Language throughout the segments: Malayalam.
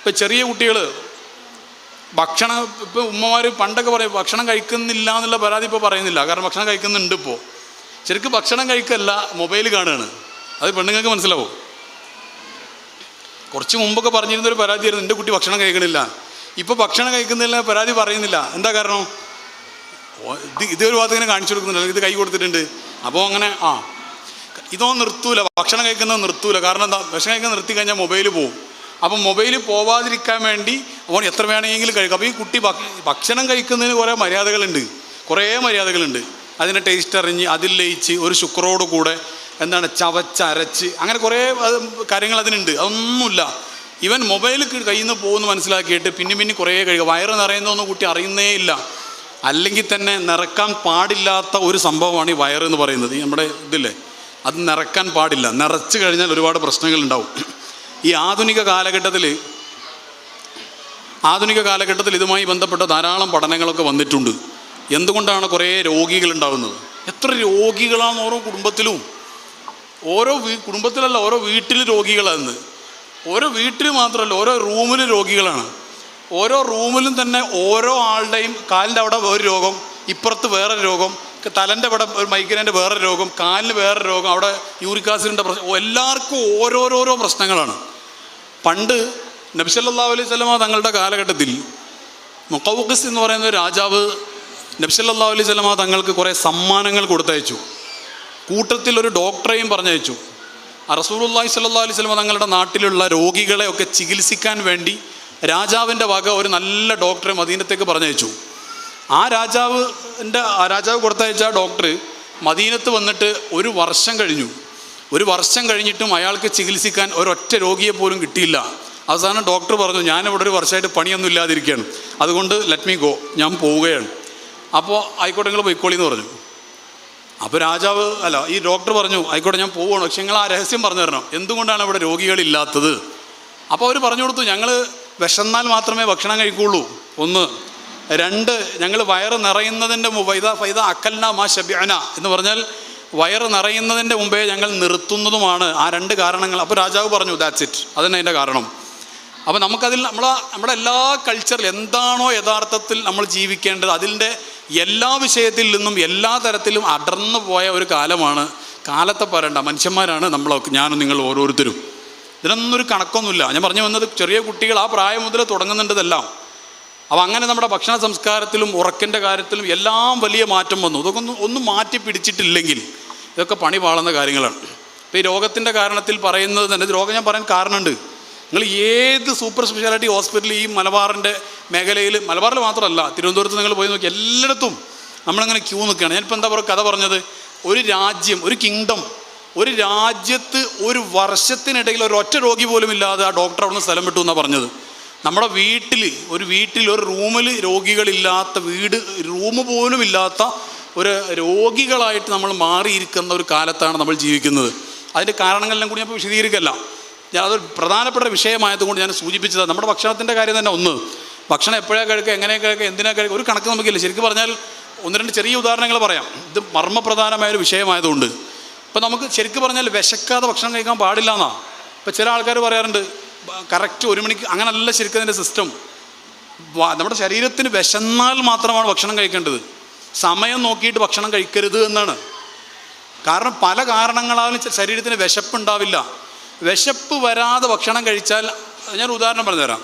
ഇപ്പം ചെറിയ കുട്ടികൾ ഭക്ഷണം ഇപ്പം ഉമ്മമാർ പണ്ടൊക്കെ പറയും ഭക്ഷണം കഴിക്കുന്നില്ല എന്നുള്ള പരാതി ഇപ്പോൾ പറയുന്നില്ല. കാരണം ഭക്ഷണം കഴിക്കുന്നുണ്ട് ഇപ്പോൾ ശരിക്കും ഭക്ഷണം കഴിക്കല്ല മൊബൈൽ കാണുകയാണ്. അത് പെണ്ണുങ്ങൾക്ക് മനസ്സിലാവും? കുറച്ച് മുമ്പൊക്കെ പറഞ്ഞിരുന്നൊരു പരാതിയായിരുന്നു എന്റെ കുട്ടി ഭക്ഷണം കഴിക്കണില്ല. ഇപ്പോൾ ഭക്ഷണം കഴിക്കുന്നില്ല പരാതി പറയുന്നില്ല. എന്താ കാരണം? ഇത് ഇതൊരു ഭാഗത്ത് ഇങ്ങനെ കാണിച്ചു കൊടുക്കുന്നില്ല ഇത് കൈ കൊടുത്തിട്ടുണ്ട്. അപ്പോൾ അങ്ങനെ ആ. ഇതോ നിർത്തൂല. ഭക്ഷണം കഴിക്കുന്നത് നിർത്തൂല. കാരണം എന്താ? ഭക്ഷണം കഴിക്കാൻ നിർത്തി കഴിഞ്ഞാൽ മൊബൈൽ പോകും അപ്പം മൊബൈൽ പോവാതിരിക്കാൻ വേണ്ടി അവൻ എത്ര വേണമെങ്കിലും കഴിക്കും. അപ്പോൾ ഈ കുട്ടി ഭക്ഷണം കഴിക്കുന്നതിന് കുറേ മര്യാദകളുണ്ട്. കുറേ മര്യാദകളുണ്ട്. അതിന്റെ ടേസ്റ്റ് അറിഞ്ഞ് അതിൽ ലയിച്ച് ഒരു ശുക്രോട് കൂടെ എന്താണ് ചവച്ചരച്ച് അങ്ങനെ കുറേ കാര്യങ്ങൾ അതിനുണ്ട്. അതൊന്നുമില്ല. ഇവൻ മൊബൈൽ കയ്യിൽ നിന്ന് പോകുന്നു മനസ്സിലാക്കിയിട്ട് പിന്നെ പിന്നെ കുറേ കഴിക്കുക വയറ് നിറയുന്നതൊന്നും കുട്ടി അറിയുന്നേ ഇല്ല. അല്ലെങ്കിൽ തന്നെ നിറക്കാൻ പാടില്ലാത്ത ഒരു സംഭവമാണ് ഈ വയറ് എന്ന് പറയുന്നത്. നമ്മുടെ ഇതില്ലേ? അത് നിറക്കാൻ പാടില്ല. നിറച്ച് കഴിഞ്ഞാൽ ഒരുപാട് പ്രശ്നങ്ങളുണ്ടാവും ഈ ആധുനിക കാലഘട്ടത്തിൽ ആധുനിക കാലഘട്ടത്തിൽ ഇതുമായി ബന്ധപ്പെട്ട ധാരാളം പഠനങ്ങളൊക്കെ വന്നിട്ടുണ്ട്. എന്തുകൊണ്ടാണ് കുറേ രോഗികൾ ഉണ്ടാകുന്നത് എത്ര രോഗികളാണ് ഓരോ കുടുംബത്തിലും. ഓരോ കുടുംബത്തിലല്ല ഓരോ വീട്ടിൽ രോഗികളാണ് ഓരോ വീട്ടിൽ മാത്രമല്ല ഓരോ റൂമിലും രോഗികളാണ്. ഓരോ റൂമിലും തന്നെ ഓരോ ആളുടെയും കാലിന്റെ അവിടെ ഒരു രോഗം ഇപ്പുറത്ത് വേറെ രോഗം തലന്റെ അവിടെ മൈഗ്രൈന്റെ വേറെ രോഗം കാലിന് വേറെ രോഗം അവിടെ യൂറിക് ആസിഡിന്റെ പ്രശ്നം എല്ലാവർക്കും ഓരോരോരോ പ്രശ്നങ്ങളാണ്. പണ്ട് നബ്സല്ലാ അലൈഹി സ്വലമ തങ്ങളുടെ കാലഘട്ടത്തിൽ മുക്കൗക്കസ് എന്ന് പറയുന്ന രാജാവ് നബ്സല്ലാ അലൈഹി സ്വലമ തങ്ങൾക്ക് കുറേ സമ്മാനങ്ങൾ കൊടുത്തയച്ചു. കൂട്ടത്തിൽ ഒരു ഡോക്ടറെയും പറഞ്ഞയച്ചു. റസൂലുള്ളാഹി സ്വല്ലാ അലൈഹി സ്വലമ തങ്ങളുടെ നാട്ടിലുള്ള രോഗികളെ ഒക്കെ ചികിത്സിക്കാൻ വേണ്ടി രാജാവിന്റെ വക ഒരു നല്ല ഡോക്ടറെ മദീനത്തേക്ക് പറഞ്ഞയച്ചു. ആ രാജാവിന്റെ ആ രാജാവ് കൊടുത്തയച്ച ഡോക്ടർ മദീനത്ത് വന്നിട്ട് ഒരു വർഷം കഴിഞ്ഞു. ഒരു വർഷം കഴിഞ്ഞിട്ടും അയാൾക്ക് ചികിത്സിക്കാൻ ഒരൊറ്റ രോഗിയെ പോലും കിട്ടിയില്ല. അവസാനം ഡോക്ടർ പറഞ്ഞു ഞാനിവിടെ ഒരു വർഷമായിട്ട് പണിയൊന്നും ഇല്ലാതിരിക്കുകയാണ്. അതുകൊണ്ട് ലെറ്റ് മീ ഗോ ഞാൻ പോവുകയാണ്. അപ്പോൾ ആയിക്കോട്ടെ നിങ്ങൾ പൊയ്ക്കോളി എന്ന് പറഞ്ഞു. അപ്പോൾ രാജാവ് അല്ല ഈ ഡോക്ടർ പറഞ്ഞു ആയിക്കോട്ടെ ഞാൻ പോവുകയാണ്. പക്ഷെ നിങ്ങൾ ആ രഹസ്യം പറഞ്ഞു തരണം. എന്തുകൊണ്ടാണ് ഇവിടെ രോഗികളില്ലാത്തത്? അപ്പോൾ അവർ പറഞ്ഞു കൊടുത്തു ഞങ്ങൾ വിശന്നാൽ മാത്രമേ ഭക്ഷണം കഴിക്കുള്ളൂ ഒന്ന്. രണ്ട് ഞങ്ങൾ വയറ് നിറയുന്നതിന്റെ മുമ്പ് ഫൈദ അക്കൽന മാ ഷബ്യാന എന്ന് പറഞ്ഞാൽ വയറ് നിറയുന്നതിന്റെ മുമ്പേ ഞങ്ങൾ നിർത്തുന്നതുമാണ് ആ രണ്ട് കാരണങ്ങൾ. അപ്പോൾ രാജാവ് പറഞ്ഞു ദാറ്റ്സ് ഇറ്റ് അതന്നെ അതിന്റെ കാരണം. അപ്പോൾ നമുക്കതിൽ നമ്മളെ നമ്മുടെ എല്ലാ കൾച്ചറിൽ എന്താണോ യഥാർത്ഥത്തിൽ നമ്മൾ ജീവിക്കേണ്ടത് അതിന്റെ എല്ലാ വിഷയത്തിൽ നിന്നും എല്ലാ തരത്തിലും അടർന്നു പോയ ഒരു കാലമാണ്. കാലത്തെ പറയണ്ട മനുഷ്യന്മാരാണ് നമ്മളൊക്കെ ഞാനും നിങ്ങൾ ഓരോരുത്തരും. ഇതിനൊന്നും ഒരു കണക്കൊന്നുമില്ല. ഞാൻ പറഞ്ഞു വന്നത് ചെറിയ കുട്ടികൾ ആ പ്രായം മുതൽ തുടങ്ങുന്നുണ്ടതെല്ലാം. അപ്പോൾ അങ്ങനെ നമ്മുടെ ഭക്ഷണ സംസ്കാരത്തിലും ഉറക്കിന്റെ കാര്യത്തിലും എല്ലാം വലിയ മാറ്റം വന്നു. ഇതൊക്കെ ഒന്നും ഒന്നും മാറ്റി പിടിച്ചിട്ടില്ലെങ്കിൽ ഇതൊക്കെ പണി പാളുന്ന കാര്യങ്ങളാണ്. ഇപ്പോൾ ഈ രോഗത്തിന്റെ കാരണത്തിൽ പറയുന്നത് തന്നെ രോഗം ഞാൻ പറയാൻ കാരണമുണ്ട്. നിങ്ങൾ ഏത് സൂപ്പർ സ്പെഷ്യാലിറ്റി ഹോസ്പിറ്റൽ ഈ മലബാറിന്റെ മേഖലയിൽ മലബാറിൽ മാത്രമല്ല തിരുവനന്തപുരത്ത് നിങ്ങൾ പോയി നോക്കി എല്ലായിടത്തും നമ്മളങ്ങനെ ക്യൂ നിൽക്കുകയാണ്. ഞാനിപ്പോൾ എന്താ പറയുക കഥ പറഞ്ഞത് ഒരു രാജ്യം ഒരു കിങ്ഡം ഒരു രാജ്യത്ത് ഒരു വർഷത്തിനിടയിൽ ഒരു ഒറ്റ രോഗി പോലും ഇല്ലാതെ ആ ഡോക്ടർ അവിടുന്ന് സ്ഥലം വിട്ടു എന്നാണ് പറഞ്ഞത്. നമ്മുടെ വീട്ടിൽ ഒരു വീട്ടിൽ ഒരു റൂമിൽ രോഗികളില്ലാത്ത വീട് റൂം പോലും ഇല്ലാത്ത ഒരു രോഗികളായിട്ട് നമ്മൾ മാറിയിരിക്കുന്ന ഒരു കാലത്താണ് നമ്മൾ ജീവിക്കുന്നത്. അതിന്റെ കാരണങ്ങളെല്ലാം കൂടി ഞാൻ വിശദീകരിക്കല്ല. ഞാൻ അതൊരു പ്രധാനപ്പെട്ട വിഷയമായതുകൊണ്ട് ഞാൻ സൂചിപ്പിച്ചത് നമ്മുടെ ഭക്ഷണത്തിന്റെ കാര്യം തന്നെ ഒന്ന്. ഭക്ഷണം എപ്പോഴാണ് കഴിക്കുക എങ്ങനെ കഴിക്കുക എന്തിനാണ് കഴിക്കുക ഒരു കണക്ക് നമുക്കില്ല. ശരിക്കും പറഞ്ഞാൽ ഒന്ന് രണ്ട് ചെറിയ ഉദാഹരണങ്ങൾ പറയാം. ഇത് മർമ്മപ്രധാനമായ ഒരു വിഷയമായതുകൊണ്ട്. ഇപ്പം നമുക്ക് ശരിക്കും പറഞ്ഞാൽ വിശക്കാതെ ഭക്ഷണം കഴിക്കാൻ പാടില്ല എന്നാ. ഇപ്പം ചില ആൾക്കാർ പറയാറുണ്ട് കറക്റ്റ് ഒരു മണിക്ക് അങ്ങനല്ല ശരിക്കും അതിന്റെ സിസ്റ്റം. നമ്മുടെ ശരീരത്തിന് വിശന്നാൽ മാത്രമാണ് ഭക്ഷണം കഴിക്കേണ്ടത്. സമയം നോക്കിയിട്ട് ഭക്ഷണം കഴിക്കരുത് എന്നാണ്. കാരണം പല കാരണങ്ങളാലും ശരീരത്തിന് വിശപ്പുണ്ടാവില്ല. വിശപ്പ് വരാതെ ഭക്ഷണം കഴിച്ചാൽ ഞാൻ ഉദാഹരണം പറഞ്ഞുതരാം.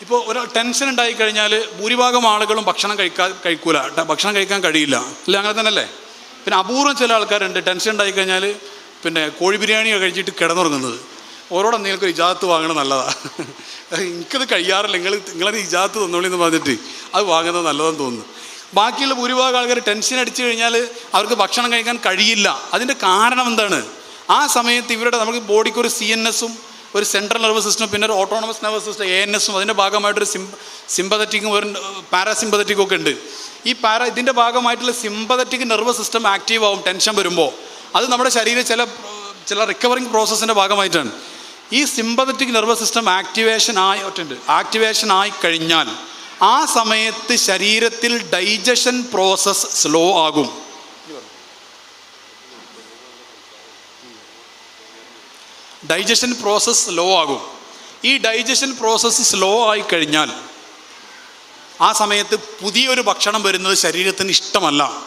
ഇപ്പോൾ ഒരു ടെൻഷൻ ഉണ്ടായി കഴിഞ്ഞാൽ ഭൂരിഭാഗം ആളുകളും ഭക്ഷണം കഴിക്കാൻ കഴിക്കൂല. ഭക്ഷണം കഴിക്കാൻ കഴിയില്ല. അല്ല അങ്ങനെ തന്നെ അല്ലേ പിന്നെ അപൂർവം ചില ആൾക്കാരുണ്ട്. ടെൻഷൻ ഉണ്ടായി കഴിഞ്ഞാൽ പിന്നെ കോഴി ബിരിയാണി കഴിച്ചിട്ട് കിടന്നുറങ്ങുന്നത്. ഓരോടെ നിങ്ങൾക്ക് ഇജാത്ത് വാങ്ങണത് നല്ലതാണ് എനിക്കത് കഴിയാറില്ല. നിങ്ങൾ നിങ്ങളത് ഇജാത്ത് തന്നോളി എന്ന് പറഞ്ഞിട്ട് അത് വാങ്ങുന്നത് നല്ലതെന്ന് തോന്നുന്നു. ബാക്കിയുള്ള ഭൂരിഭാഗം ആൾക്കാർ ടെൻഷൻ അടിച്ചു കഴിഞ്ഞാൽ അവർക്ക് ഭക്ഷണം കഴിക്കാൻ കഴിയില്ല. അതിന്റെ കാരണം എന്താണ്? ആ സമയത്ത് ഇവരുടെ നമുക്ക് ബോഡിക്ക് ഒരു സി എൻ എസും ഒരു സെൻട്രൽ നെർവസ് സിസ്റ്റം പിന്നെ ഒരു autonomous nervous system A N എസും അതിന്റെ ഭാഗമായിട്ടൊരു സിം സിമ്പതറ്റിക്കും ഒരു പാരാസിമ്പതറ്റിക്കും ഒക്കെ ഉണ്ട്. ഈ പാര ഇതിന്റെ ഭാഗമായിട്ടുള്ള സിമ്പതറ്റിക് നെർവസ് സിസ്റ്റം ആക്റ്റീവ് ആവും ടെൻഷൻ വരുമ്പോൾ അത് നമ്മുടെ ശരീരം ചില ചില റിക്കവറിങ് പ്രോസസ്സിന്റെ ഭാഗമായിട്ടാണ്. ഈ സിമ്പതറ്റിക് നെർവസ് സിസ്റ്റം ആക്ടിവേഷൻ ആയി ആക്ടിവേഷൻ ആയി കഴിഞ്ഞാൽ ആ സമയത്ത് ശരീരത്തിൽ ഡൈജഷൻ പ്രോസസ്സ് സ്ലോ ആകും. ഡൈജഷൻ പ്രോസസ്സ് സ്ലോ ആകും. ഈ ഡൈജഷൻ പ്രോസസ്സ് സ്ലോ ആയി കഴിഞ്ഞാൽ ആ സമയത്ത് പുതിയൊരു ഭക്ഷണം വരുന്നത് ശരീരത്തിന് ഇഷ്ടമല്ല.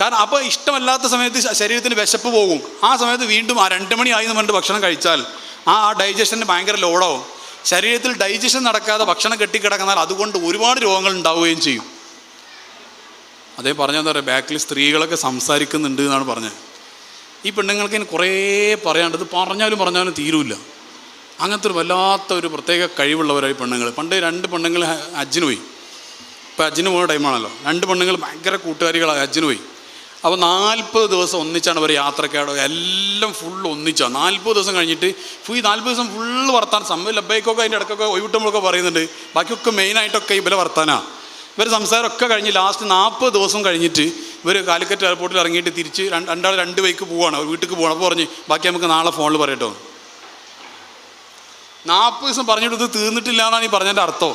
കാരണം അപ്പോൾ ഇഷ്ടമല്ലാത്ത സമയത്ത് ശരീരത്തിന് വിശപ്പ് പോകും. ആ സമയത്ത് വീണ്ടും ആ രണ്ട് മണി ആയി എന്ന് ഭക്ഷണം കഴിച്ചാൽ ആ ഡൈജഷന് ഭയങ്കര ലോഡാവും ശരീരത്തിൽ ഡൈജഷൻ നടക്കാതെ ഭക്ഷണം കെട്ടിക്കിടക്കുന്നാൽ അതുകൊണ്ട് ഒരുപാട് രോഗങ്ങൾ ഉണ്ടാവുകയും ചെയ്യും. അതേ പറഞ്ഞെന്താ പറയുക ബാക്കിൽ സ്ത്രീകളൊക്കെ സംസാരിക്കുന്നുണ്ട് എന്നാണ് പറഞ്ഞത്. ഈ പെണ്ണുങ്ങൾക്ക് ഇനി കുറേ പറയാണ്ട് ഇത് പറഞ്ഞാലും പറഞ്ഞാലും തീരൂല അങ്ങനത്തെ ഒരു വല്ലാത്ത ഒരു പ്രത്യേക കഴിവുള്ളവരായി പെണ്ണുങ്ങൾ. പണ്ട് രണ്ട് പെണ്ണുങ്ങൾ അജ്ജിന് പോയി. ഇപ്പോൾ അജ്ജിന് പോയ ടൈമാണല്ലോ രണ്ട് പെണ്ണുങ്ങൾ ഭയങ്കര കൂട്ടുകാരികളായി അജ്ജിന് പോയി. അപ്പോൾ നാൽപ്പത് ദിവസം ഒന്നിച്ചാണ് അവർ യാത്രക്കാടോ എല്ലാം ഫുൾ ഒന്നിച്ചാണ് നാൽപ്പത് ദിവസം കഴിഞ്ഞിട്ട് ഈ നാൽപ്പത് ദിവസം ഫുള്ള് വർത്താൻ സംഭവം ലബൈക്കൊക്കെ അതിന്റെ ഇടയ്ക്കൊക്കെ ഒഴിവിട്ടുമ്പോഴൊക്കെ പറയുന്നുണ്ട്. ബാക്കിയൊക്കെ മെയിനായിട്ടൊക്കെ ഇവരെ വർത്താനാണ് ഇവർ സംസാരമൊക്കെ കഴിഞ്ഞ് ലാസ്റ്റ് നാൽപ്പത് ദിവസം കഴിഞ്ഞിട്ട് ഇവർ കാലിക്കറ്റ് എയർപോർട്ടിൽ ഇറങ്ങിയിട്ട് തിരിച്ച് രണ്ട് രണ്ടാൾ രണ്ട് ബൈക്ക് പോവാണ്. വീട്ടിലേക്ക് പോകണം അപ്പോൾ പറഞ്ഞ് ബാക്കി നമുക്ക് നാളെ ഫോണിൽ പറയട്ടോ. നാൽപ്പത് ദിവസം പറഞ്ഞിട്ട് ഇത് തീർന്നിട്ടില്ല എന്നാണ് ഈ പറഞ്ഞതിന്റെ അർത്ഥം.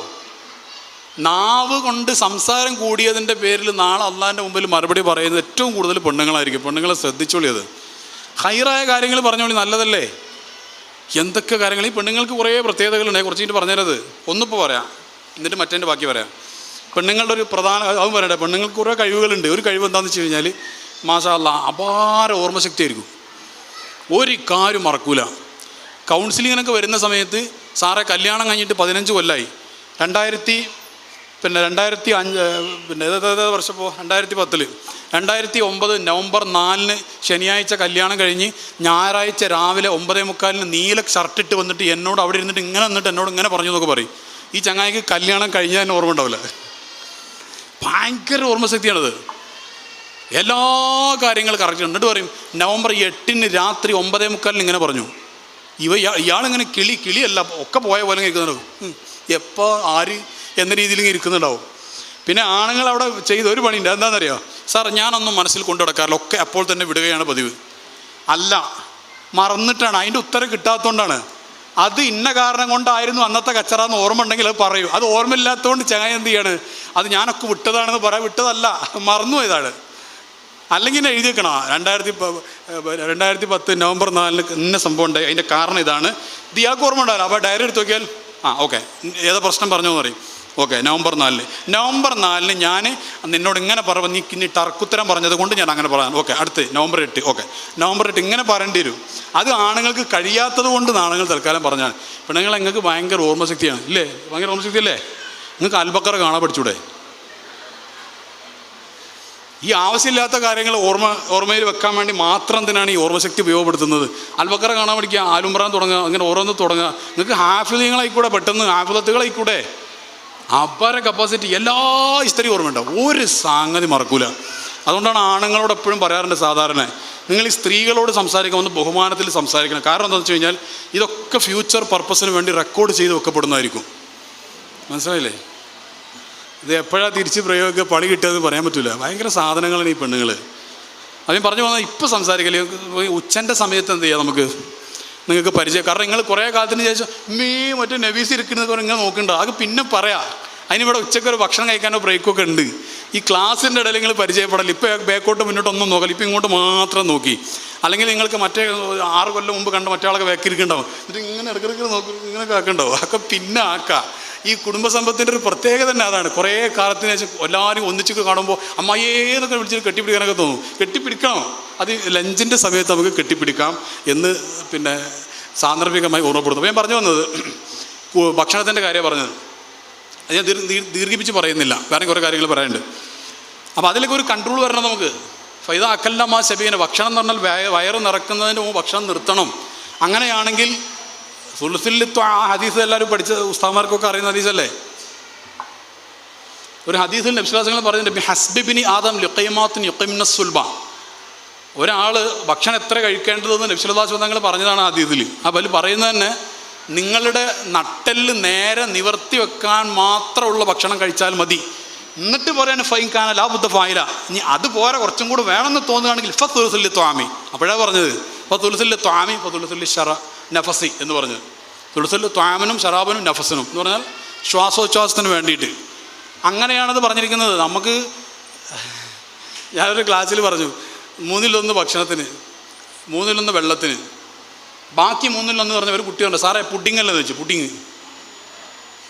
നാവ് കൊണ്ട് സംസാരം കൂടിയതിന്റെ പേരിൽ നാളെ അള്ളാന്റെ മുമ്പിൽ മറുപടി പറയുന്നത് ഏറ്റവും കൂടുതൽ പെണ്ണുങ്ങളായിരിക്കും. പെണ്ണുങ്ങളെ ശ്രദ്ധിച്ചോളിയത് ഹൈറായ കാര്യങ്ങൾ പറഞ്ഞോളി നല്ലതല്ലേ? എന്തൊക്കെ കാര്യങ്ങൾ? ഈ പെണ്ണുങ്ങൾക്ക് കുറേ പ്രത്യേകതകളുണ്ട്. കുറച്ച് കഴിഞ്ഞിട്ട് പറഞ്ഞുതരത് ഒന്നിപ്പോൾ പറയാം. എന്നിട്ട് മറ്റേന്റെ ബാക്കി പറയാം. പെണ്ണുങ്ങളുടെ ഒരു പ്രധാന അതും പറയട്ടെ പെണ്ണുങ്ങൾക്ക് കുറേ കഴിവുകളുണ്ട്. ഒരു കഴിവ് എന്താണെന്ന് വെച്ച് കഴിഞ്ഞാൽ മാഷാ അല്ല അപാര ഓർമ്മശക്തി ആയിരിക്കും ഒരു കാര്യം മറക്കൂല. കൗൺസിലിങ്ങിനൊക്കെ വരുന്ന സമയത്ത് സാറെ കല്യാണം കഴിഞ്ഞിട്ട് പതിനഞ്ച് കൊല്ലമായി രണ്ടായിരത്തി പിന്നെ രണ്ടായിരത്തി അഞ്ച് പിന്നെ ഏതേത് വർഷപ്പോ രണ്ടായിരത്തി പത്തിൽ രണ്ടായിരത്തി ഒമ്പത് നവംബർ നാലിന് ശനിയാഴ്ച കല്യാണം കഴിഞ്ഞ് ഞായറാഴ്ച രാവിലെ ഒമ്പതേ മുക്കാലിന് നീല ഷർട്ടിട്ട് വന്നിട്ട് എന്നോട് അവിടെ ഇരുന്നിട്ട് ഇങ്ങനെ നിന്നിട്ട് എന്നോട് ഇങ്ങനെ പറഞ്ഞു എന്നൊക്കെ പറയും. ഈ ചങ്ങായിക്ക് കല്യാണം കഴിഞ്ഞാൽ ഓർമ്മ ഉണ്ടാവില്ല. ഭയങ്കര ഓർമ്മശക്തിയാണത്. എല്ലാ കാര്യങ്ങളും കറക്റ്റ് എന്നിട്ട് പറയും നവംബർ എട്ടിന് രാത്രി ഒമ്പതേ മുക്കാലിന് ഇങ്ങനെ പറഞ്ഞു. ഇവ ഇയാ- ഇയാളിങ്ങനെ കിളി കിളിയല്ല ഒക്കെ പോയ പോലെ കേൾക്കുന്നുണ്ട്. എപ്പോൾ ആര് എന്ന രീതിയിൽ ഇരിക്കുന്നുണ്ടാവും. പിന്നെ ആണുങ്ങൾ അവിടെ ചെയ്ത ഒരു പണിയുണ്ട്. എന്താണെന്നറിയോ സാർ ഞാനൊന്നും മനസ്സിൽ കൊണ്ടു നടക്കാറില്ല. ഒക്കെ അപ്പോൾ തന്നെ വിടുകയാണ് പതിവ്. അല്ല മറന്നിട്ടാണ്. അതിന്റെ ഉത്തരം കിട്ടാത്തതുകൊണ്ടാണ്. അത് ഇന്ന കാരണം കൊണ്ടായിരുന്നു അന്നത്തെ കച്ചറ എന്ന് ഓർമ്മ ഉണ്ടെങ്കിൽ അത് പറയൂ. അത് ഓർമ്മയില്ലാത്തതുകൊണ്ട് ചങ്ങായി എന്ത് ചെയ്യാണ്? അത് ഞാനൊക്കെ വിട്ടതാണെന്ന് പറയാം. വിട്ടതല്ല മറന്നുപോയതാണ്. അല്ലെങ്കിൽ എഴുതി വെക്കണം രണ്ടായിരത്തി രണ്ടായിരത്തി പത്ത് നവംബർ നാലിന് ഇന്ന സംഭവം ഉണ്ടായി അതിന്റെ കാരണം ഇതാണ്. ഇത് ഇയാൾക്ക് ഓർമ്മ ഉണ്ടാവില്ല അപ്പോൾ ഡയറി എടുത്ത് നോക്കിയാൽ ആ ഓക്കെ. ഏതാ പ്രശ്നം പറഞ്ഞു എന്ന് പറയും. ഓക്കെ നവംബർ നാലിന്. നവംബർ നാലിന് ഞാൻ നിന്നോട് ഇങ്ങനെ പറഞ്ഞു നീ ഇനി ടർക്കുത്തരം പറഞ്ഞത് കൊണ്ട് ഞാൻ അങ്ങനെ പറയാം. ഓക്കെ അടുത്ത് നവംബർ എട്ട്. ഓക്കെ നവംബർ എട്ട് ഇങ്ങനെ പറയേണ്ടി വരും. അത് ആണുങ്ങൾക്ക് കഴിയാത്തത് കൊണ്ട് ആണുങ്ങൾ തൽക്കാലം പറഞ്ഞാൽ പെണ്ണുങ്ങൾ നിങ്ങൾക്ക് ഭയങ്കര ഓർമ്മശക്തിയാണ്. ഇല്ലേ? ഭയങ്കര ഓർമ്മശക്തി അല്ലേ നിങ്ങൾക്ക് അൽബക്കറ കാണാൻ പഠിച്ചൂടെ? ഈ ആവശ്യമില്ലാത്ത കാര്യങ്ങൾ ഓർമ്മ ഓർമ്മയിൽ വെക്കാൻ വേണ്ടി മാത്രം എന്തിനാണ് ഈ ഓർമ്മശക്തി ഉപയോഗപ്പെടുത്തുന്നത്? അൽബക്കറ കാണാൻ പഠിക്കുക ആലുംബ്രാൻ തുടങ്ങുക അങ്ങനെ ഓരോന്ന് തുടങ്ങുക. നിങ്ങൾക്ക് ഹാഫിലിങ്ങളായിക്കൂടെ പെട്ടെന്ന് ഹാഫിലത്തുകളായിക്കൂടെ? അപാര കപ്പാസിറ്റി എല്ലാ ഇസ്തരി ഓർമ്മയുണ്ടാവും ഒരു സംഗതി മറക്കൂല. അതുകൊണ്ടാണ് ആണുങ്ങളോട് എപ്പോഴും പറയാറുണ്ട് സാധാരണ നിങ്ങൾ ഈ സ്ത്രീകളോട് സംസാരിക്കാൻ ഒന്ന് ബഹുമാനത്തിൽ സംസാരിക്കണം. കാരണം എന്താണെന്ന് വെച്ച് കഴിഞ്ഞാൽ ഇതൊക്കെ ഫ്യൂച്ചർ പർപ്പസിന് വേണ്ടി റെക്കോർഡ് ചെയ്ത് വെക്കപ്പെടുന്നതായിരിക്കും. മനസ്സിലായില്ലേ? ഇത് എപ്പോഴാണ് തിരിച്ച് പ്രയോഗിക്കുക പണി കിട്ടുകയെന്ന് പറയാൻ പറ്റില്ല ഭയങ്കര സാധനങ്ങളാണ് ഈ പെണ്ണുങ്ങൾ അതിന് പറഞ്ഞു വന്നാൽ ഇപ്പോൾ സംസാരിക്കല്ലേ? ഉച്ചന്റെ സമയത്ത് എന്ത് ചെയ്യാം നമുക്ക്? നിങ്ങൾക്ക് പരിചയം കാരണം നിങ്ങൾ കുറേ കാലത്തിന് ശേഷം മീ മറ്റേ നബീസ് ഇരിക്കുന്നത് ഇങ്ങനെ നോക്കണ്ട. അത് പിന്നെ പറയാം. അതിനിവിടെ ഉച്ചയ്ക്ക് ഒരു ഭക്ഷണം കഴിക്കാനോ ബ്രേക്കൊക്കെ ഉണ്ട്. ഈ ക്ലാസ്സിന്റെ ഇടയിൽ നിങ്ങൾ പരിചയപ്പെടൽ ഇപ്പോൾ ബാക്കോട്ട് മുന്നോട്ടൊന്നും നോക്കില്ല ഇപ്പോൾ ഇങ്ങോട്ട് മാത്രം നോക്കി. അല്ലെങ്കിൽ നിങ്ങൾക്ക് മറ്റേ ആറ് കൊല്ലം മുമ്പ് കണ്ട മറ്റേ ആളൊക്കെ വെക്കിരിക്കണ്ടാവും. എന്നിട്ട് ഇങ്ങനെ ഇടക്കിടക്ക് നോക്കി ഇങ്ങനെ ആക്കണ്ടാവും. അതൊക്കെ പിന്നെ ആക്കാം. ഈ കുടുംബസമ്പത്തിന്റെ ഒരു പ്രത്യേകത തന്നെ അതാണ്. കുറേ കാലത്തിന് ശേഷം എല്ലാവരും ഒന്നിച്ച് കാണുമ്പോൾ അമ്മ എന്നൊക്കെ വിളിച്ചിട്ട് കെട്ടിപ്പിടിക്കാനൊക്കെ തോന്നും. കെട്ടിപ്പിടിക്കണം. അത് ലഞ്ചിന്റെ സമയത്ത് നമുക്ക് കെട്ടിപ്പിടിക്കാം എന്ന് പിന്നെ സാന്ദർഭികമായി ഓർമ്മപ്പെടുത്തും. ഞാൻ പറഞ്ഞു വന്നത് ഭക്ഷണത്തിന്റെ കാര്യം പറഞ്ഞത്. അത് ഞാൻ ദീർ- ദീർ- ദീർഘിപ്പിച്ച് പറയുന്നില്ല. വേറെ കുറേ കാര്യങ്ങൾ പറയാനുണ്ട്. അപ്പോൾ അതിലേക്ക് ഒരു കൺട്രോൾ വരണം നമുക്ക്. ഫൈദ അക്കല്ലമ്മ ശബീന. ഭക്ഷണം എന്ന് പറഞ്ഞാൽ വയ- വയറ് നിറക്കുന്നതിന് മുമ്പ് ഭക്ഷണം നിർത്തണം. അങ്ങനെയാണെങ്കിൽ സുൽസുല്ലിത്വ ആ ഹദീസ് എല്ലാവരും പഠിച്ച ഉസ്താമാർക്കൊക്കെ അറിയുന്ന ഹദീസല്ലേ? ഒരു ഹദീസിൽ നബ്സുലാസങ്ങൾ പറയുന്നുണ്ട് ഹസ്ബിബിനി ആദം ലുക്കൈമാത്തിന് യുക്കൈമിന സുൽബ. ഒരാൾ ഭക്ഷണം എത്ര കഴിക്കേണ്ടതെന്ന് നബ്സുലാസ് തങ്ങൾ പറഞ്ഞതാണ് ഹദീസിൽ ആ ബലി പറയുന്നത് തന്നെ നിങ്ങളുടെ നട്ടെല്ല് നേരെ നിവർത്തി വെക്കാൻ മാത്രമുള്ള ഭക്ഷണം കഴിച്ചാൽ മതി. എന്നിട്ട് പറയാൻ ഫൈൻ കാന ലാ ബുദ്ധ ഫായില. ഇനി അത് പോരെ കുറച്ചും കൂടെ വേണമെന്ന് തോന്നുകയാണെങ്കിൽ ഫ തുലസുല്ലി ത്വാമി. അപ്പോഴാണ് പറഞ്ഞത് ഫ തുലസുല്ലി ത്വാമി ഫ തുലസുല്ലി ഷറ നഫസി എന്ന് പറഞ്ഞത്. തുളസുല്ലി ത്വാമനും ഷറാബനും നഫസിനും എന്ന് പറഞ്ഞാൽ ശ്വാസോച്ഛ്വാസത്തിന് വേണ്ടിയിട്ട്. അങ്ങനെയാണത് പറഞ്ഞിരിക്കുന്നത്. നമുക്ക് ഞാനൊരു ക്ലാസ്സിൽ പറഞ്ഞു മൂന്നിലൊന്ന് ഭക്ഷണത്തിന് മൂന്നിലൊന്ന് വെള്ളത്തിന് ബാക്കി മൂന്നിൽ മൂന്നിലൊന്ന് പറഞ്ഞ ഒരു കുട്ടിയുണ്ട്. സാറേ പുഡിംഗ് അല്ലേ ചോദിച്ചു പുഡിങ്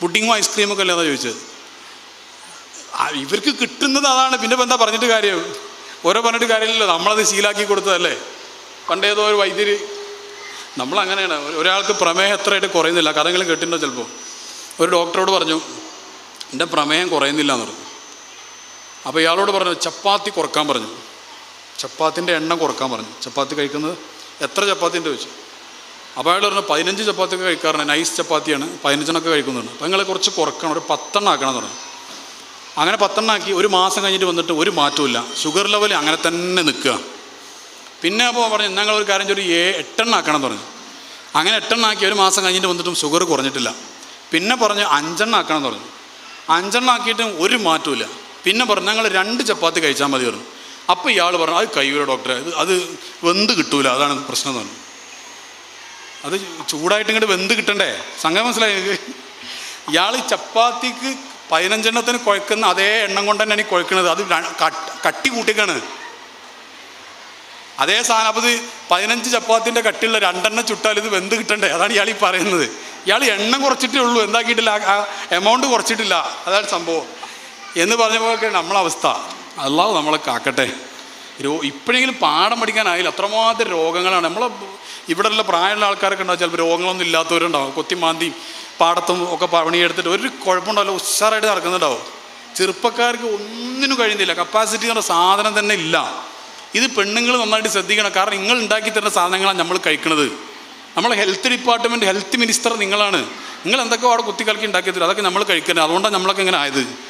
പുഡിങ്ങും ഐസ്ക്രീമൊക്കെ അല്ലേ ചോദിച്ചത്? ഇവർക്ക് കിട്ടുന്നത് അതാണ്. പിന്നെ എന്താ പറഞ്ഞിട്ട് കാര്യം? ഓരോ പറഞ്ഞിട്ട് കാര്യമില്ലല്ലോ. നമ്മളത് ശീലാക്കി കൊടുത്തതല്ലേ? പണ്ടേതോ ഒരു വൈദ്യര് നമ്മളങ്ങനെയാണ്. ഒരാൾക്ക് പ്രമേഹം എത്രയായിട്ട് കുറയുന്നില്ല. കഥകളും കേട്ടിട്ടുണ്ടോ ചിലപ്പോൾ ഒരു ഡോക്ടറോട് പറഞ്ഞു എന്റെ പ്രമേഹം കുറയുന്നില്ല എന്ന് പറഞ്ഞു. അപ്പോൾ ഇയാളോട് പറഞ്ഞു ചപ്പാത്തി കുറയ്ക്കാൻ പറഞ്ഞു. ചപ്പാത്തിന്റെ എണ്ണം കുറയ്ക്കാൻ പറഞ്ഞു. ചപ്പാത്തി കഴിക്കുന്നത് എത്ര ചപ്പാത്തിന്റെ ചോദിച്ചു? അപ്പോൾ അയാൾ പറഞ്ഞു പതിനഞ്ച് ചപ്പാത്തിയൊക്കെ കഴിക്കാറുണ്ട്. നൈസ് ചപ്പാത്തിയാണ്. പതിനഞ്ചെണ്ണൊക്കെ കഴിക്കുന്നുണ്ട്. അപ്പോൾ നിങ്ങൾ കുറച്ച് കുറക്കണം. ഒരു പത്തെണ്ണം ആക്കണം എന്ന് പറഞ്ഞു. അങ്ങനെ പത്തെണ്ണം ആക്കി ഒരു മാസം കഴിഞ്ഞിട്ട് വന്നിട്ട് ഒരു മാറ്റമില്ല ഷുഗർ ലെവൽ അങ്ങനെ തന്നെ നിൽക്കുക. പിന്നെ അപ്പോൾ പറഞ്ഞു ഞങ്ങൾ ഒരു കാര്യം ഒരു ഏ എട്ടെണ്ണം ആക്കണം എന്ന് പറഞ്ഞു. അങ്ങനെ എട്ടെണ്ണം ആക്കി ഒരു മാസം കഴിഞ്ഞിട്ട് വന്നിട്ടും ഷുഗർ കുറഞ്ഞിട്ടില്ല. പിന്നെ പറഞ്ഞു അഞ്ചെണ്ണം ആക്കണം എന്ന് പറഞ്ഞു. അഞ്ചെണ്ണം ആക്കിയിട്ടും ഒരു മാറ്റമില്ല പിന്നെ പറഞ്ഞു ഞങ്ങൾ രണ്ട് ചപ്പാത്തി കഴിച്ചാൽ മതി പറഞ്ഞു. അപ്പോൾ ഇയാൾ പറഞ്ഞു അത് കഴിയൂല ഡോക്ടറെ. അത് വെന്ത് കിട്ടൂല. അതാണ് പ്രശ്നം എന്ന് പറഞ്ഞു. അത് ചൂടായിട്ട് ഇങ്ങോട്ട് വെന്ത് കിട്ടണ്ടേ? സംഗതി മനസ്സിലായി? ഇയാൾ ചപ്പാത്തിക്ക് പതിനഞ്ചെണ്ണത്തിന് കുഴക്കുന്ന അതേ എണ്ണം കൊണ്ട് തന്നെയാണ് കുഴക്കുന്നത് അത് കട്ട്- കട്ടി കൂട്ടിക്കാണ്. അതേ സാധനം പതിനഞ്ച് ചപ്പാത്തിന്റെ കട്ടിയുള്ള രണ്ടെണ്ണം ചുട്ടാൽ ഇത് വെന്ത് കിട്ടണ്ടേ? അതാണ് ഇയാൾ ഈ പറയുന്നത്. ഇയാൾ എണ്ണം കുറച്ചിട്ടേ ഉള്ളൂ. എന്താക്കിയിട്ടില്ല ആ എമൗണ്ട് കുറച്ചിട്ടില്ല. അതാണ് സംഭവം. എന്ന് പറഞ്ഞപ്പോഴൊക്കെ നമ്മളവസ്ഥ അല്ലാതെ നമ്മളെ കാക്കട്ടെ. രോ ഇപ്പോഴെങ്കിലും പാഠം പഠിക്കാനായില്ല അത്രമാത്രം രോഗങ്ങളാണ്. നമ്മളെ ഇവിടെയുള്ള പ്രായമുള്ള ആൾക്കാരൊക്കെ ഉണ്ടാവും. ചിലപ്പോൾ രോഗങ്ങളൊന്നും ഇല്ലാത്തവരുണ്ടാവും. കൊത്തിമാന്തിയും പാടത്തും ഒക്കെ പണിയെടുത്തിട്ട് ഒരു കുഴപ്പമുണ്ടാവില്ല. ഉഷാറായിട്ട് നടക്കുന്നുണ്ടാവും. ചെറുപ്പക്കാർക്ക് ഒന്നിനും കഴിയുന്നില്ല. കപ്പാസിറ്റി എന്ന സാധനം തന്നെ ഇല്ല. ഇത് പെണ്ണുങ്ങൾ നന്നായിട്ട് ശ്രദ്ധിക്കണം. കാരണം നിങ്ങൾ ഉണ്ടാക്കി തരുന്ന സാധനങ്ങളാണ് നമ്മൾ കഴിക്കുന്നത് നമ്മൾ ഹെൽത്ത് ഡിപ്പാർട്ട്മെന്റ് ഹെൽത്ത് മിനിസ്റ്റർ നിങ്ങളാണ്. നിങ്ങൾ എന്തൊക്കെ അവിടെ ഉണ്ടാക്കി തരും അതൊക്കെ നമ്മൾ കഴിക്കുന്നത് അതുകൊണ്ടാണ് നമ്മളൊക്കെ ഇങ്ങനെ ആയത്.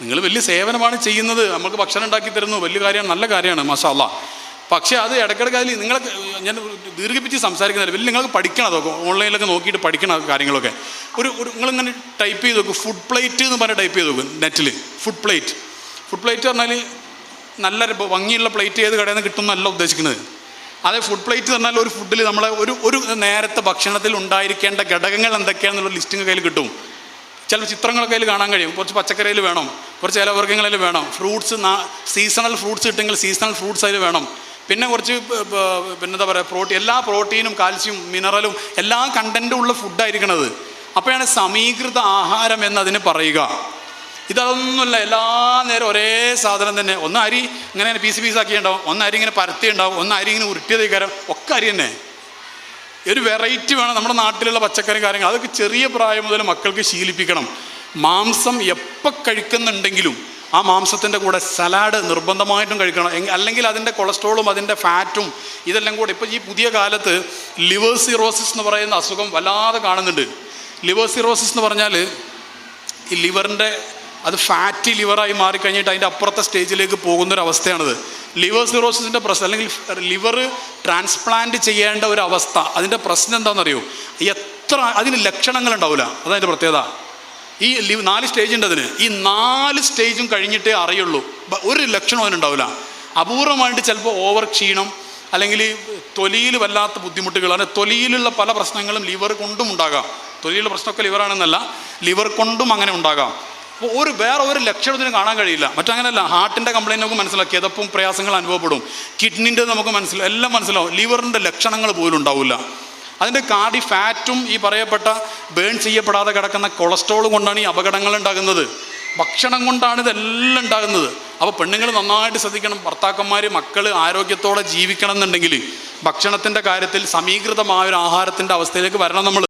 നിങ്ങൾ വലിയ സേവനമാണ് ചെയ്യുന്നത്. നമുക്ക് ഭക്ഷണം ഉണ്ടാക്കി തരുന്നു. വലിയ കാര്യമാണ് നല്ല കാര്യമാണ് മസാല പക്ഷേ അത് ഇടയ്ക്കിടയ്ക്ക് അതിൽ നിങ്ങൾ ഞാൻ ദീർഘിപ്പിച്ച് സംസാരിക്കുന്നില്ല വലിയ നിങ്ങൾക്ക് പഠിക്കണം അതൊക്കെ. ഓൺലൈനിലൊക്കെ നോക്കിയിട്ട് പഠിക്കണം കാര്യങ്ങളൊക്കെ. ഒരു ഒരു നിങ്ങളിങ്ങനെ ടൈപ്പ് ചെയ്ത് നോക്കും. ഫുഡ് പ്ലേറ്റ് എന്ന് പറഞ്ഞ് ടൈപ്പ് ചെയ്ത് നോക്കും നെറ്റിൽ ഫുഡ് പ്ലേറ്റ്. ഫുഡ് പ്ലേറ്റ് പറഞ്ഞാൽ നല്ല ഭംഗിയുള്ള പ്ലേറ്റ് ഏത് കടയിൽ നിന്ന് കിട്ടും എന്നല്ല ഉദ്ദേശിക്കുന്നത്. അതേ ഫുഡ് പ്ലേറ്റ് പറഞ്ഞാൽ ഒരു ഫുഡിൽ നമ്മൾ ഒരു ഒരു നേരത്തെ ഭക്ഷണത്തിൽ ഉണ്ടായിരിക്കേണ്ട ഘടകങ്ങൾ എന്തൊക്കെയാണെന്നുള്ള ലിസ്റ്റിങ് കയ്യിൽ കിട്ടും. ചില ചിത്രങ്ങളൊക്കെ അതിൽ കാണാൻ കഴിയും. കുറച്ച് പച്ചക്കറിയിൽ വേണം. കുറച്ച് ഇലവർഗങ്ങളിൽ വേണം. ഫ്രൂട്ട്സ് സീസണൽ ഫ്രൂട്ട്സ് കിട്ടുമെങ്കിൽ സീസണൽ ഫ്രൂട്ട്സ് അതിൽ വേണം. പിന്നെ കുറച്ച് പിന്നെന്താ പറയുക പ്രോട്ടീൻ എല്ലാ പ്രോട്ടീനും കാൽസ്യം മിനറലും എല്ലാ കണ്ടന്റും ഉള്ള ഫുഡായിരിക്കണത് അപ്പോഴാണ് സമീകൃത ആഹാരം എന്നതിന് പറയുക. ഇതൊന്നുമല്ല എല്ലാ നേരം ഒരേ സാധനം തന്നെ. ഒന്ന് അരി ഇങ്ങനെ പീസ് പീസ് ഉണ്ടാവും ഒന്ന് അരി ഇങ്ങനെ പരത്തി ഉണ്ടാവും ഒന്ന് അരി ഇങ്ങനെ ഉരുട്ടിയത് കാര്യം ഒക്കെ അരി തന്നെ. ഒരു വെറൈറ്റി വേണം. നമ്മുടെ നാട്ടിലുള്ള പച്ചക്കറി കാര്യങ്ങൾ. അതൊക്കെ ചെറിയ പ്രായം മുതൽ മക്കൾക്ക് ശീലിപ്പിക്കണം. മാംസം എപ്പോൾ കഴിക്കുന്നുണ്ടെങ്കിലും ആ മാംസത്തിന്റെ കൂടെ സലാഡ് നിർബന്ധമായിട്ടും കഴിക്കണം. അല്ലെങ്കിൽ അതിന്റെ കൊളസ്ട്രോളും അതിന്റെ ഫാറ്റും ഇതെല്ലാം കൂടെ ഇപ്പോൾ ഈ പുതിയ കാലത്ത് ലിവർ സിറോസിസ് എന്ന് പറയുന്ന അസുഖം വല്ലാതെ കാണുന്നുണ്ട്. ലിവർ സിറോസിസ് എന്ന് പറഞ്ഞാൽ ഈ ലിവറിന്റെ അത് ഫാറ്റി ലിവറായി മാറിക്കഴിഞ്ഞിട്ട് അതിന്റെ അപ്പുറത്തെ സ്റ്റേജിലേക്ക് പോകുന്നൊരവസ്ഥയാണത്. ലിവർ സിറോസിന്റെ പ്രശ്നം അല്ലെങ്കിൽ ലിവർ ട്രാൻസ്പ്ലാന്റ് ചെയ്യേണ്ട ഒരു അവസ്ഥ അതിന്റെ പ്രശ്നം എന്താണെന്നറിയോ? എത്ര അതിന് ലക്ഷണങ്ങൾ ഉണ്ടാവില്ല അതതിന്റെ പ്രത്യേകത. ഈ ലിവ് നാല് സ്റ്റേജ് ഉണ്ട് അതിന്. ഈ നാല് സ്റ്റേജും കഴിഞ്ഞിട്ടേ അറിയുള്ളൂ. ഒരു ലക്ഷണം അതിനുണ്ടാവില്ല അപൂർവമായിട്ട് ചിലപ്പോൾ ഓവർ ക്ഷീണം അല്ലെങ്കിൽ തൊലിയിൽ വല്ലാത്ത ബുദ്ധിമുട്ടുകൾ അല്ലെങ്കിൽ തൊലിയിലുള്ള പല പ്രശ്നങ്ങളും ലിവർ കൊണ്ടും ഉണ്ടാകാം. തൊലിയിലുള്ള പ്രശ്നമൊക്കെ ലിവറാണെന്നല്ല ലിവർ കൊണ്ടും അങ്ങനെ ഉണ്ടാകാം. അപ്പോൾ ഒരു വേറെ ഒരു ലക്ഷണത്തിന് കാണാൻ കഴിയില്ല. മറ്റങ്ങനെയല്ല ഹാർട്ടിന്റെ കംപ്ലയിന്റ് നമുക്ക് മനസ്സിലാവും കിതപ്പും പ്രയാസങ്ങൾ അനുഭവപ്പെടും. കിഡ്നിന്റെ നമുക്ക് മനസ്സിലാവും എല്ലാം മനസ്സിലാവും. ലിവറിന്റെ ലക്ഷണങ്ങൾ പോലും ഉണ്ടാവില്ല. അതിന്റെ കാടി ഫാറ്റും ഈ പറയപ്പെട്ട ബേൺ ചെയ്യപ്പെടാതെ കിടക്കുന്ന കൊളസ്ട്രോൾ കൊണ്ടാണ് ഈ അപകടങ്ങൾ ഉണ്ടാകുന്നത്. ഭക്ഷണം കൊണ്ടാണ് ഇതെല്ലാം ഉണ്ടാകുന്നത്. അപ്പോൾ പെണ്ണുങ്ങൾ നന്നായിട്ട് ശ്രദ്ധിക്കണം. ഭർത്താക്കന്മാർ മക്കൾ ആരോഗ്യത്തോടെ ജീവിക്കണം എന്നുണ്ടെങ്കിൽ ഭക്ഷണത്തിന്റെ കാര്യത്തിൽ സമീകൃതമായ ഒരു ആഹാരത്തിന്റെ അവസ്ഥയിലേക്ക് വരണം നമ്മൾ